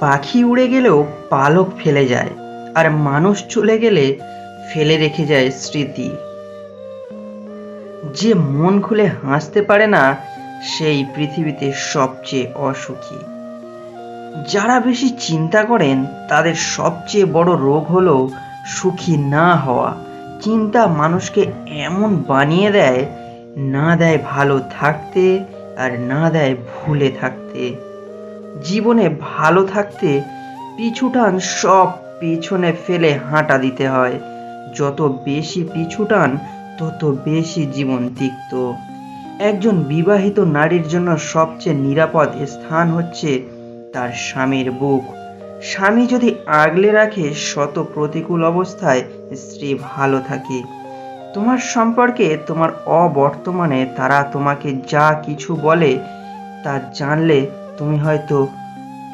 পাখি উড়ে গেলেও পালক ফেলে যায় আর মানুষ চলে গেলে ফেলে রেখে যায় স্মৃতি। যে মন খুলে হাসতে পারে না, সেই পৃথিবীতে সবচেয়ে অসুখী। যারা বেশি চিন্তা করেন, তাদের সবচেয়ে বড় রোগ হলো সুখী না হওয়া। চিন্তা মানুষকে এমন বানিয়ে দেয়, না দেয় ভালো থাকতে আর না দেয় ভুলে থাকতে। জীবনে ভালো থাকতে পিছুটান সব পেছনে ফেলে হাঁটা দিতে হয়। যত বেশি পিছুটান, তত বেশি জীবন তিক্ত। একজন বিবাহিত নারীর জন্য সবচেয়ে নিরাপদ স্থান হচ্ছে তার স্বামীর বুক। স্বামী যদি আগলে রাখে, শত প্রতিকূল অবস্থায় স্ত্রী ভালো থাকে। তোমার সম্পর্কে, তোমার অবর্তমানে তারা তোমাকে যা কিছু বলে তা জানলে তুমি হয়তো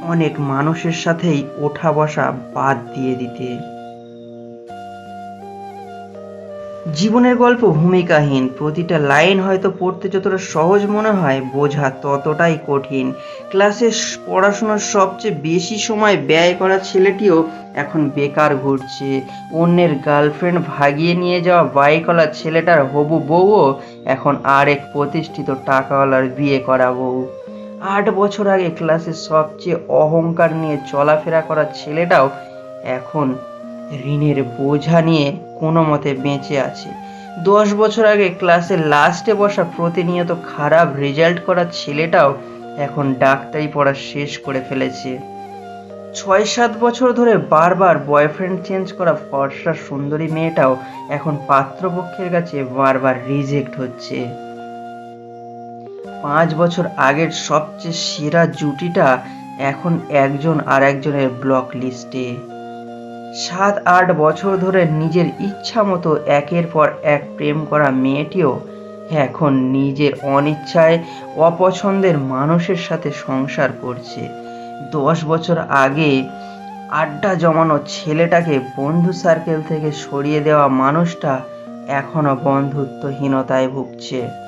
অনেক মানুষের সাথেই ওঠা বসা বাদ দিয়ে দিতে। জীবনের গল্প ভূমিকাহীন, প্রতিটা লাইন হয়তো পড়তে যতটা সহজ মনে হয়, বোঝা ততটাই কঠিন। ক্লাসে পড়াশোনার সবচেয়ে বেশি সময় ব্যয় করা ছেলেটিও এখন বেকার ঘুরছে। অন্যের গার্লফ্রেন্ড ভাগিয়ে নিয়ে যাওয়া বাইকওয়ালা ছেলেটার হবু বউও এখন আরেক প্রতিষ্ঠিত টাকাওয়ালার বিয়ে করা বউ। আট বছর আগে ক্লাসে সবচেয়ে অহংকার নিয়ে চলাফেরা করা ছেলেটাও এখন ঋণের বোঝা নিয়ে কোনো মতে বেঁচে আছে। দশ বছর আগে ক্লাসে লাস্টে বসা প্রতিনিয়ত খারাপ রেজাল্ট করা ছেলেটাও এখন ডাক্তারি পড়া শেষ করে ফেলেছে। ছয় সাত বছর ধরে বারবার বয়ফ্রেন্ড চেঞ্জ করা ফর্সা সুন্দরী মেয়েটাও এখন পাত্রপক্ষের কাছে বারবার রিজেক্ট হচ্ছে। পাঁচ বছর আগের সবচেয়ে সেরা জুটিটা এখন একজন আর একজনের ব্লক লিস্টে সাত, আট বছর ধরে নিজের ইচ্ছা মতো একের পর এক প্রেম করা মেয়েটিও এখন নিজের অনিচ্ছায় অপছন্দের মানুষের সাথে সংসার করছে। দশ বছর আগে আড্ডা জমানো ছেলেটাকে বন্ধু সার্কেল থেকে সরিয়ে দেওয়া মানুষটা এখনও বন্ধুত্বহীনতায় ভুগছে।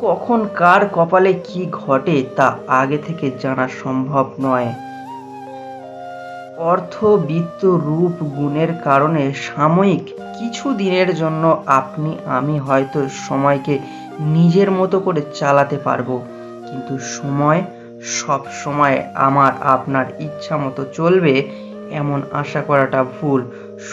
কখন কার কপালে কি ঘটে তা আগে থেকে জানা সম্ভব নয়। অর্থ, বিত্ত, রূপ, গুণের কারণে সাময়িক কিছু দিনের জন্য আপনি, আমি হয়তো সময়কে নিজের মতো করে চালাতে পারব, কিন্তু সময় সব সময় আমার, আপনার ইচ্ছা মতো চলবে এমন আশা করাটা ভুল।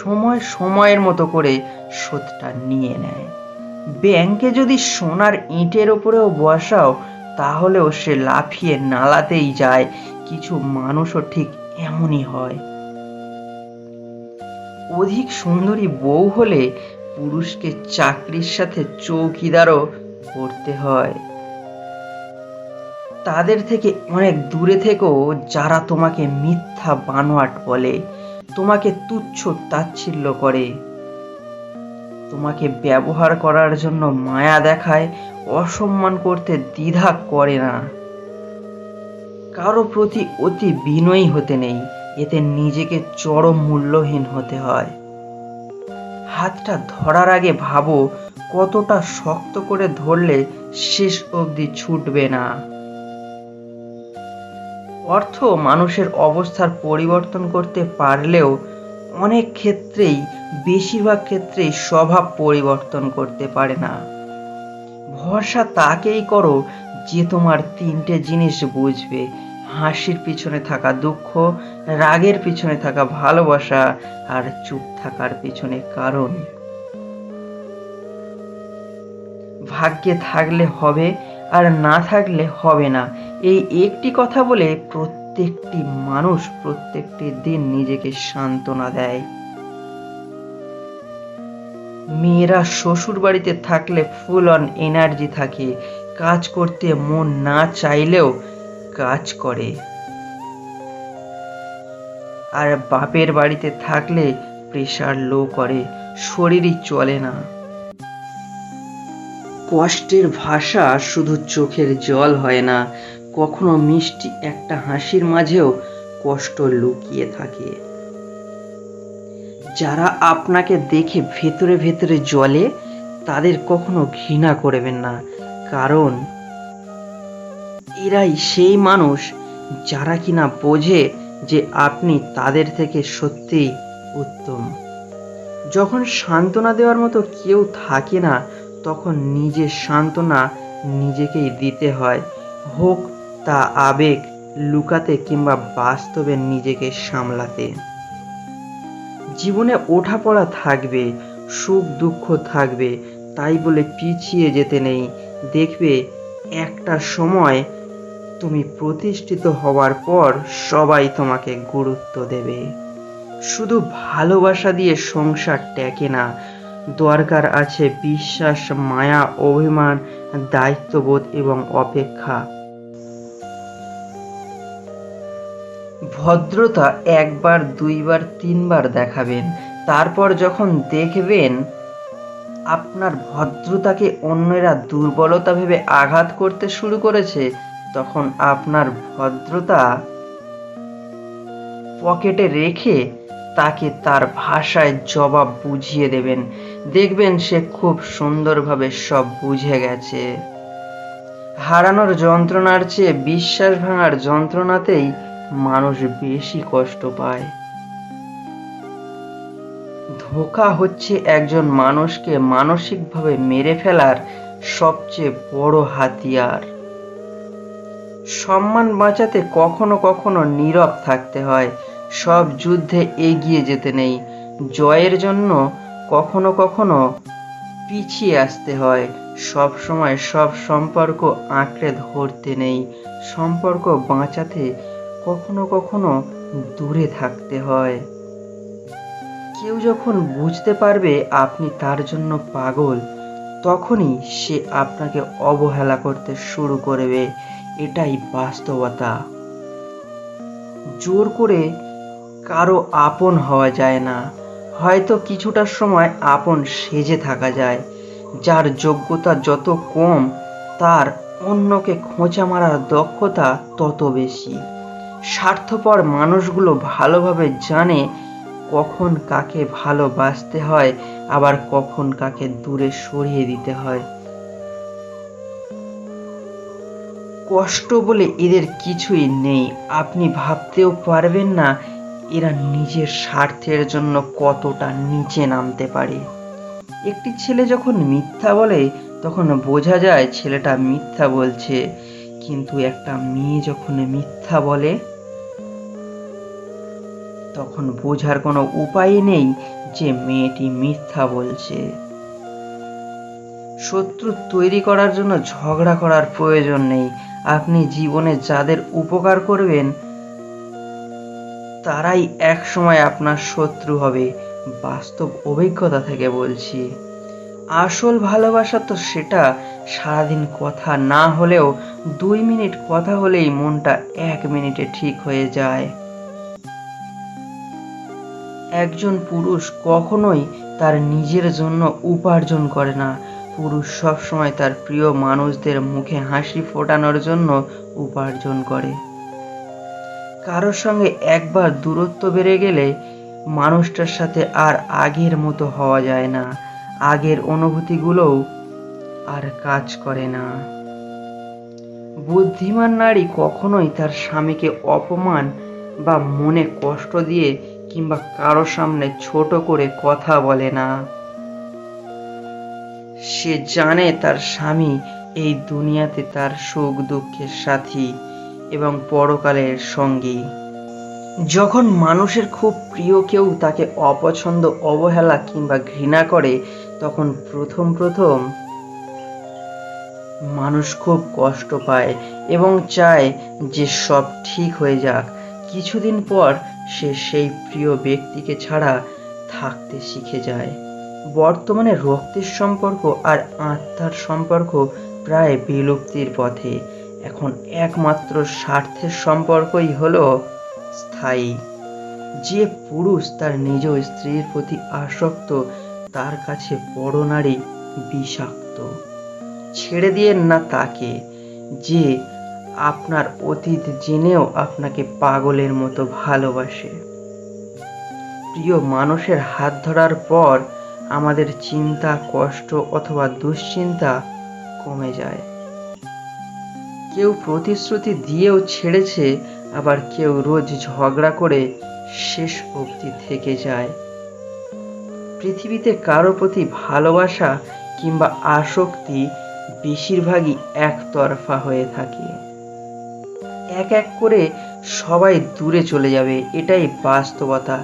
সময় সময়ের মতো করে শোধটা নিয়ে নেয়। ব্যাংকে যদি সোনার ইটের ওপরেও বসাও, তাহলেও সে লাফিয়ে নালাতেই যায়। কিছু মানুষও ঠিক এমনই হয়। অধিক সুন্দরী বউ হলে পুরুষকে চাকরির সাথে চৌকিদারও করতে হয়। তাদের থেকে অনেক দূরে থেকেও যারা তোমাকে মিথ্যা বানোয়াট বলে, তোমাকে তুচ্ছ তাচ্ছিল্য করে। তোমাকে ব্যবহার করার জন্য মায়া দেখায়, অসম্মান করতে দ্বিধা করে না। কারও প্রতি অতি বিনয়ী হতে নেই, এতে নিজেকে চরম মূল্যহীন হতে হয়। হাতটা ধরার আগে ভাবো, কতটা শক্ত করে ধরলে শেষ অবধি ছুটবে না। অর্থ মানুষের অবস্থার পরিবর্তন করতে পারলেও অনেক ক্ষেত্রেই বেশিরভাগ ক্ষেত্রে স্বভাব পরিবর্তন করতে পারে না। ভরসা তাকেই করো যে তোমার তিনটে জিনিস বুঝবে। হাসির পিছনে থাকা দুঃখ, রাগের পিছনে থাকা ভালোবাসা আর চুপ থাকার পিছনে কারণ। ভাগ্যে থাকলে হবে আর না থাকলে হবে না। এই একটি কথা বলে প্রত্যেকটি মানুষ প্রত্যেকটি দিন নিজেকে সান্ত্বনা দেয়। মেয়েরা শ্বশুর বাড়িতে থাকলে ফুল অন এনার্জি থাকে। কাজ করতে মন না চাইলেও কাজ করে। আর বাপের বাড়িতে থাকলে প্রেশার লো করে, শরীরই চলে না। কষ্টের ভাষা শুধু চোখের জল হয় না, কখনো মিষ্টি একটা হাসির মাঝেও কষ্ট লুকিয়ে থাকে। যারা আপনাকে দেখে ভেতরে ভেতরে জলে তাদের কখনো ঘৃণা করবেন না। কারণ এরাই সেই মানুষ যারা কিনা বোঝে যে আপনি তাদের থেকে সত্যিই উত্তম। যখন সান্ত্বনা দেওয়ার মতো কেউ থাকে না, তখন নিজের সান্ত্বনা নিজেকেই দিতে হয়। হোক তা আবেগ লুকাতে কিংবা বাস্তবে নিজেকে সামলাতে। জীবনে ওঠাপড়া থাকবে, সুখ দুঃখ থাকবে, তাই বলে পিছিয়ে যেতে নেই। দেখবে একটা সময় তুমি প্রতিষ্ঠিত হওয়ার পর সবাই তোমাকে গুরুত্ব দেবে। শুধু ভালোবাসা দিয়ে সংসার টেকে না, দরকার আছে বিশ্বাস, মায়া, অভিমান, দায়িত্ববোধ এবং অপেক্ষা। ভদ্রতা একবার, দুইবার, তিনবার দেখাবেন। তারপর যখন দেখবেন আপনার ভদ্রতাকে অন্যেরা দুর্বলতা ভেবে আঘাত করতে শুরু করেছে, তখন আপনার ভদ্রতা পকেটে রেখে তাকে তার ভাষায় জবাব বুঝিয়ে দেবেন। দেখবেন সে খুব সুন্দরভাবে সব বুঝে গেছে। হারানোর যন্ত্রণার চেয়ে বিশ্বাস ভাঙার যন্ত্রণাতেই মানুষ বেশি কষ্ট পায়। ধোকা হচ্ছে একজন মানুষকে মানসিকভাবে মেরে ফেলার সবচেয়ে বড় হাতিয়ার। সম্মান বাঁচাতে কখনো কখনো নীরব থাকতে হয়। সব যুদ্ধে এগিয়ে যেতে নেই। জয়ের জন্য কখনো কখনো পিছিয়ে আসতে হয়। সব সময় সব সম্পর্ক আঁকড়ে ধরতে নেই। সম্পর্ক বাঁচাতে কখনো কখনো দূরে থাকতে হয়। কেউ যখন বুঝতে পারবে আপনি তার জন্য পাগল, তখনই সে আপনাকে অবহেলা করতে শুরু করবে। এটাই বাস্তবতা। জোর করে কারও আপন হওয়া যায় না। হয়তো কিছুটা সময় আপন সেজে থাকা যায়। যার যোগ্যতা যত কম, তার অন্যকে খোঁচা মারার দক্ষতা তত বেশি। স্বার্থপর মানুষগুলো ভালোভাবে জানে কখন কাকে ভালোবাসতে হয়, আবার কখন কাকে দূরে সরিয়ে দিতে হয়। কষ্ট বলে এদের কিছুই নেই। আপনি ভাবতেও পারবেন না এরা নিজের স্বার্থের জন্য কতটা নিচে নামতে পারে। একটি ছেলে যখন মিথ্যা বলে, তখন বোঝা যায় ছেলেটা মিথ্যা বলছে। কিন্তু একটা মেয়ে যখন মিথ্যা বলে তখন বোঝার কোনো উপায় নেই যে মেয়েটি মিথ্যা বলছে। শত্রু তৈরি করার জন্য ঝগড়া করার প্রয়োজন নেই। আপনি জীবনে যাদের উপকার করবেন, তারাই এক সময় আপনার শত্রু হবে, বাস্তব অভিজ্ঞতা থেকে বলছি। আসল ভালোবাসা তো সেটা, সারাদিন কথা না হলেও দুই মিনিট কথা হলেই মনটা এক মিনিটে ঠিক হয়ে যায়। একজন পুরুষ কখনোই তার নিজের জন্য উপার্জন করে না। পুরুষ সবসময় তার প্রিয় মানুষদের মুখে হাসি ফোটানোর জন্য উপার্জন করে। কারোর সঙ্গে একবার দূরত্ব বেড়ে গেলে মানুষটার সাথে আর আগের মতো হওয়া যায় না। আগের অনুভূতিগুলোও আর কাজ করে না। বুদ্ধিমান নারী কখনোই তার স্বামীকে অপমান বা মনে কষ্ট দিয়ে কিংবা কারও সামনে ছোট করে কথা বলে না। সে জানে তার স্বামী এই দুনিয়াতে তার সুখ দুঃখের সাথী এবং পরকালের সঙ্গী। যখন মানুষের খুব প্রিয় কেউ তাকে অপছন্দ, অবহেলা কিংবা ঘৃণা করে, তখন প্রথম প্রথম মানুষ খুব কষ্ট পায় এবং চায় যে সব ঠিক হয়ে যাক। কিছুদিন পর সে সেই প্রিয় ব্যক্তিকে ছাড়া থাকতে শিখে যায়। বর্তমানে রক্তের সম্পর্ক আর আত্মার সম্পর্ক প্রায় বিলুপ্তির পথে। এখন একমাত্র স্বার্থের সম্পর্কই হলো স্থায়ী। যে পুরুষ তার নিজ স্ত্রীর প্রতি আসক্ত, তার কাছে বড় নারী বিষাক্ত। ছেড়ে দিয়ে না তাকে, যে আপনার অতীত জেনেও আপনাকে পাগলের মতো ভালোবাসে। প্রিয় মানুষের হাত ধরার পর আমাদের চিন্তা, কষ্ট অথবা দুশ্চিন্তা কমে যায়। কেউ প্রতিশ্রুতি দিয়েও ছেড়েছে, আবার কেউ রোজ ঝগড়া করে শেষ অবধি থেকে যায়। পৃথিবীতে কারও প্রতি ভালোবাসা কিংবা আসক্তি বেশিরভাগই একতরফা হয়ে থাকে। এক এক করে সবাই দূরে চলে যাবে, এটাই বাস্তবতা।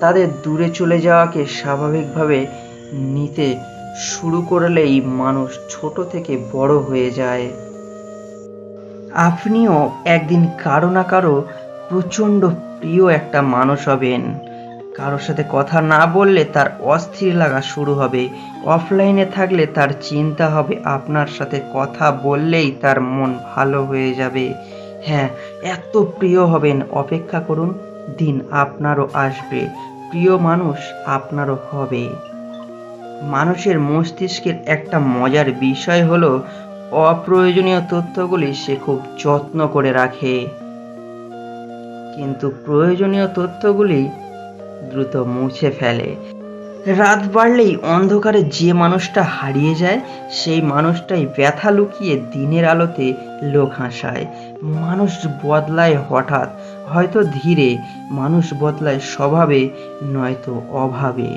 তাদের দূরে চলে যাওয়াকে স্বাভাবিকভাবে নিতে শুরু করলেই মানুষ ছোট থেকে বড় হয়ে যায়। আপনিও একদিন কারও না কারও প্রচণ্ড প্রিয় একটা মানুষ হবেন। কারোর সাথে কথা না বললে তার অস্থির লাগা শুরু হবে। অফলাইনে থাকলে তার চিন্তা হবে, আপনার সাথে কথা বললেই তার মন ভালো হয়ে যাবে। হ্যাঁ এত প্রিয় হবেন। অপেক্ষা করুন, দিন আপনারও আসবে। প্রিয় মানুষ আপনারও হবে। মানুষের মস্তিষ্কের একটা মজার বিষয় হলো, অপ্রয়োজনীয় তথ্যগুলি সে খুব যত্ন করে রাখে। কিন্তু প্রয়োজনীয় তথ্যগুলি দ্রুত মুছে ফেলে। রাত বাড়লেই অন্ধকারে যে মানুষটা হারিয়ে যায়, সেই মানুষটাই ব্যথা লুকিয়ে দিনের আলোতে লোক হাসায়। মানুষ বদলায় হঠাৎ, হয়তো ধীরে। মানুষ বদলায় স্বভাবে, নয়তো অভাবে।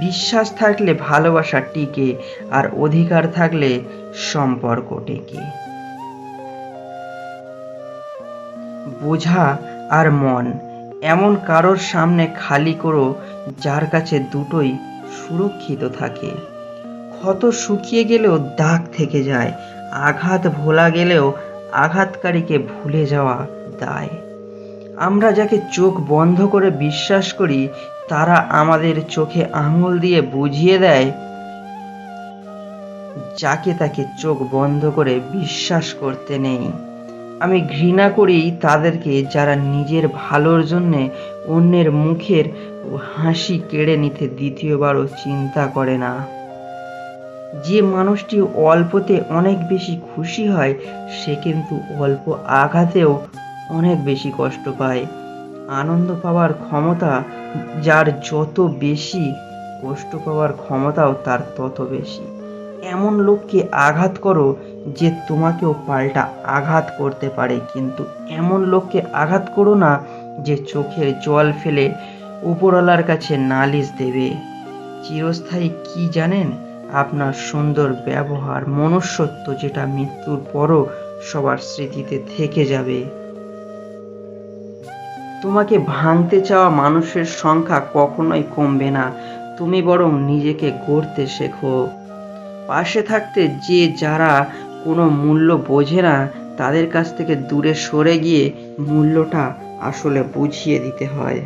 বিশ্বাস থাকলে ভালোবাসা টিকে, আর অধিকার থাকলে সম্পর্ক টেকে। বোঝা আর মন, এমন কারোর সামনে খালি করো, যার কাছে দুটোই সুরক্ষিত থাকে। ক্ষত শুকিয়ে গেলেও দাগ থেকে যায় আঘাত ভোলা গেলেও আঘাতকারীকে ভুলে যাওয়া দায়। আমরা যাকে চোখ বন্ধ করে বিশ্বাস করি, তারা আমাদের চোখে আঙুল দিয়ে বুঝিয়ে দেয়, যাকে তাকে চোখ বন্ধ করে বিশ্বাস করতে নেই। আমি ঘৃণা করি তাদেরকে যারা নিজের ভালোর জন্যে অন্যের মুখের হাসি কেড়ে নিতে দ্বিতীয়বারও চিন্তা করে না। যে মানুষটি অল্পতে অনেক বেশি খুশি হয়, সে কিন্তু অল্প আঘাতেও অনেক বেশি কষ্ট পায়। আনন্দ পাওয়ার ক্ষমতা যার যত বেশি কষ্ট পাওয়ার ক্ষমতাও তার তত বেশি। এমন লোককে আঘাত করো যে তোমাকেও পাল্টা আঘাত করতে পারে, কিন্তু এমন লোককে আঘাত করো না যে চোখের জল ফেলে উপরওয়ালার কাছে নালিশ দেবে। চিরস্থায়ী কি জানেন? আপনার সুন্দর ব্যবহার, মনুষ্যত্ব যেটা মৃত্যুর পরও সবার স্মৃতিতে থেকে যাবে। তোমাকে ভাঙতে চাওয়া মানুষের সংখ্যা কখনোই কমবে না। তুমি বরং নিজেকে গড়তে শেখো। পাশে থাকতে যে যারা কোনো মূল্য বোঝে না, তাদের কাছ থেকে দূরে সরে গিয়ে মূল্যটা আসলে বুঝিয়ে দিতে হয়।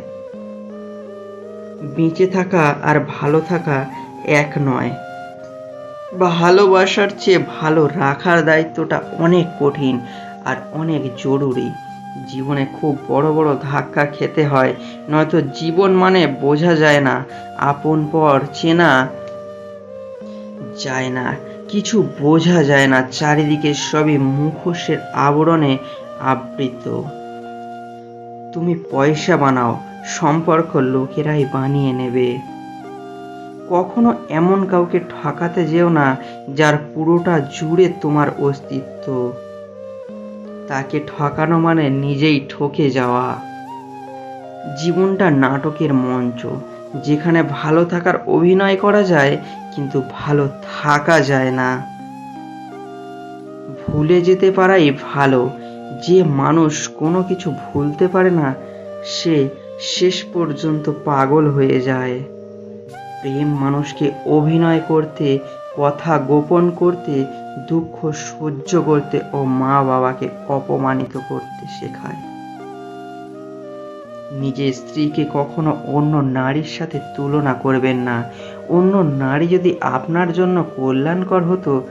বেঁচে থাকা আর ভালো থাকা এক নয়। ভালোবাসার চেয়ে ভালো রাখার দায়িত্বটা অনেক কঠিন আর অনেক জরুরি। জীবনে খুব বড় বড় ধাক্কা খেতে হয়, নয়তো জীবন মানে বোঝা যায় না, আপন পর চেনা যায় না, কিছু বোঝা যায় না, চারিদিকে সবই মুখোশের আবরণে আবৃত। তুমি পয়সা বানাও, সম্পর্ক লোকেরাই বানিয়ে নেবে। কখনো এমন কাউকে ঠকাতে যেও না যার পুরোটা জুড়ে তোমার অস্তিত্ব। তাকে ঠকানো মানে নিজেই ঠকে যাওয়া। জীবনটা নাটকের মঞ্চ, যেখানে ভালো থাকার অভিনয় করা যায় কিন্তু ভালো থাকা যায় না। ভুলে যেতে পারাই ভালো, যে মানুষ কোনো কিছু ভুলতে পারে না, সে শেষ পর্যন্ত পাগল হয়ে যায়। প্রেম মানুষকে অভিনয় করতে, কথা গোপন করতে, দুঃখ সহ্য করতে ও মা বাবাকে অপমানিত করতে শেখায়। নিজের স্ত্রীকে কখনো অন্য নারীর সাথে তুলনা করবেন না। অন্য নারী যদি আপনার জন্য কল্যাণকর হতো,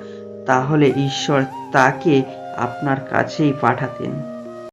তাহলে ঈশ্বর তাকে আপনার কাছেই পাঠাতেন।